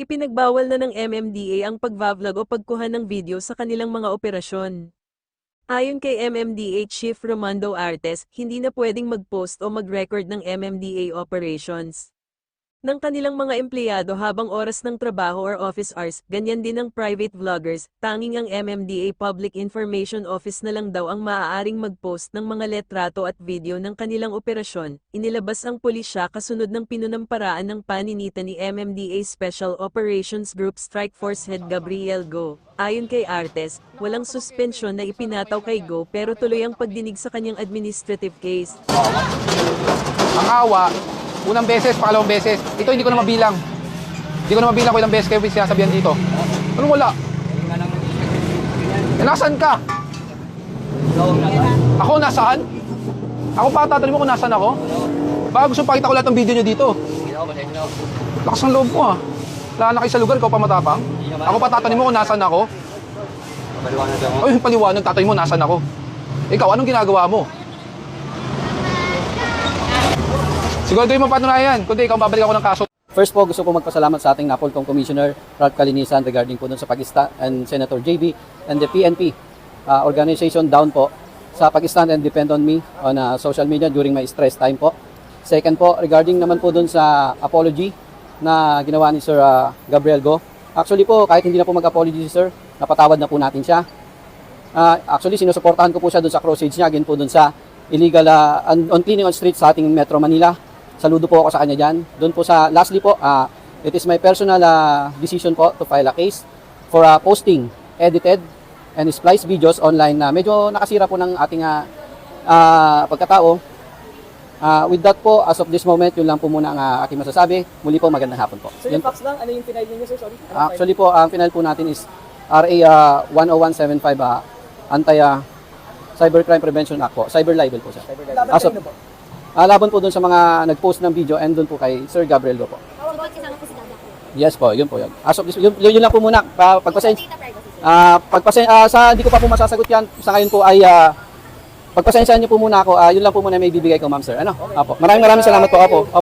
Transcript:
Ipinagbawal na ng MMDA ang pagvlog o pagkuha ng video sa kanilang mga operasyon. Ayon kay MMDA Chief Romando Artes, hindi na pwedeng mag-post o mag-record ng MMDA operations ng kanilang mga empleyado habang oras ng trabaho or office hours, ganyan din ang private vloggers, tanging ang MMDA Public Information Office na lang daw ang maaaring mag-post ng mga letrato at video ng kanilang operasyon. Inilabas ang pulisya kasunod ng pinunamparaan ng paninita ni MMDA Special Operations Group Strike Force Head Gabriel Go. Ayon kay Artes, walang suspensyon na ipinataw kay Go pero tuloy ang pagdinig sa kanyang administrative case. Ang awa, unang beses, pangalawang beses. Ito hindi ko na mabilang. Hindi ko na mabilang kung ilang beses kayo sinasabihan dito. Anong wala? Eh, nasaan ka? Ako nasaan? Ako pa tatanungin mo kung nasaan ako? Baka gusto pakita ko lahat ng video nyo dito. Lakas ng loob mo ah. Wala na kayo sa lugar, ikaw pa matapang. Ako pa tatanungin mo kung nasaan ako. Ay, paliwanag, tatanungin mo nasaan ako. Ikaw, anong ginagawa mo? Siguraduhin mo patunayan, kundi ikaw babalik ako ng kaso. First po, gusto ko magpasalamat sa ating Napolcom Commissioner Ralph Kalinisan regarding po sa Pakistan and Senator JB and the PNP uh, organization down po sa Pakistan and depend on me on uh, social media during my stress time po. Second po, regarding naman po dun sa apology na ginawa ni Sir uh, Gabriel Go. Actually po, kahit hindi na po mag-apology si Sir, napatawad na po natin siya. Uh, actually, sinusuportahan ko po siya dun sa crossage niya, again po dun sa illegal uh, on, on cleaning on streets sa ating Metro Manila. Saludo po ako sa kanya dyan. Doon po sa, lastly po, uh, it is my personal uh, decision po to file a case for uh, posting edited and spliced videos online na medyo nakasira po ng ating uh, uh, pagkatao. Uh, with that po, as of this moment, yun lang po muna ang uh, aking masasabi. Muli po, magandang hapon po. Yun yung fax lang, ano yung pinay niyo, sir? Sorry. Ano Actually po, ang final po natin is RA uh, 10175, uh, Anti uh, Cybercrime Prevention Act po. Cyber libel po siya. Laban As kayo of- Ah, laban po dun sa mga nag-post ng video and dun po kay Sir Gabriel Go po. Bakit kasama po si Dada? Yes po, yun po yun. As of this, yun, yun, yun lang po muna. Pa, pagpasen, Data privacy, sir. ah pagpasen, ah, sa hindi ko pa po masasagot yan. Sa ngayon po ay ah, pagpasensyahan niyo po muna ako. Ah, yun lang po muna may bibigay ko, ma'am sir. Ano? Apo. Maraming maraming salamat po. Apo.